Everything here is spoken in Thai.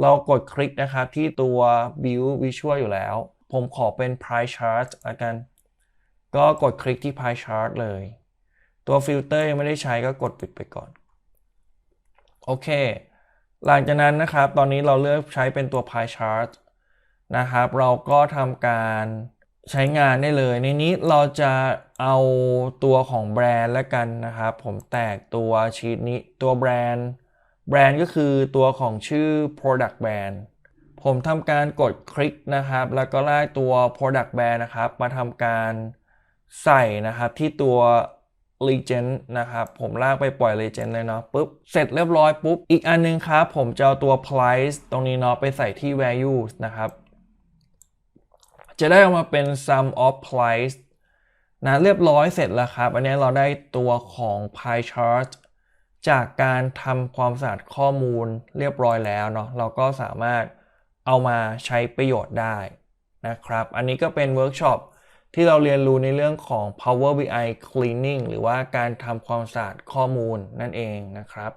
เรากดคลิกนะครับที่ตัว View Visual อยู่แล้ว ผมขอเป็น Pie Chart ละกัน ก็กดคลิกที่ Pie Chart เลย ตัวฟิลเตอร์ยังไม่ได้ใช้ก็กดปิดไปก่อน โอเค หลังจากนั้นนะครับ ตอนนี้เราเลือกใช้เป็นตัว Pie Chart นะครับ เราก็ทำการใช้งานได้เลย ในนี้เราจะเอาตัวของแบรนด์แล้วกันนะครับ ผมแตกตัวชีตนี้ตัวแบรนด์ แบรนด์ก็คือตัวของชื่อ product brand ผมทำการกดคลิกนะครับ แล้วก็ลากตัว product brand นะครับ มาทำการใส่นะครับที่ตัว legend นะครับ ผมลากไปปล่อย legend เลยเนาะปุ๊บ เสร็จเรียบร้อยปุ๊บ อีกอันนึงครับ ผมจะเอาตัว price ตรงนี้เนาะไปใส่ที่ value นะครับ จะได้ออกมาเป็น sum of price นะเรียบร้อยเสร็จแล้วครับ อันนี้เราได้ตัวของ pie chart จากการทำความสะอาดข้อมูลเรียบร้อยแล้วเนาะเราก็สามารถเอามาใช้ประโยชน์ได้นะครับ อันนี้ก็เป็นเวิร์กช็อปที่เราเรียนรู้ในเรื่องของ Power BI Cleaning หรือว่าการทำความสะอาดข้อมูลนั่นเองนะครับ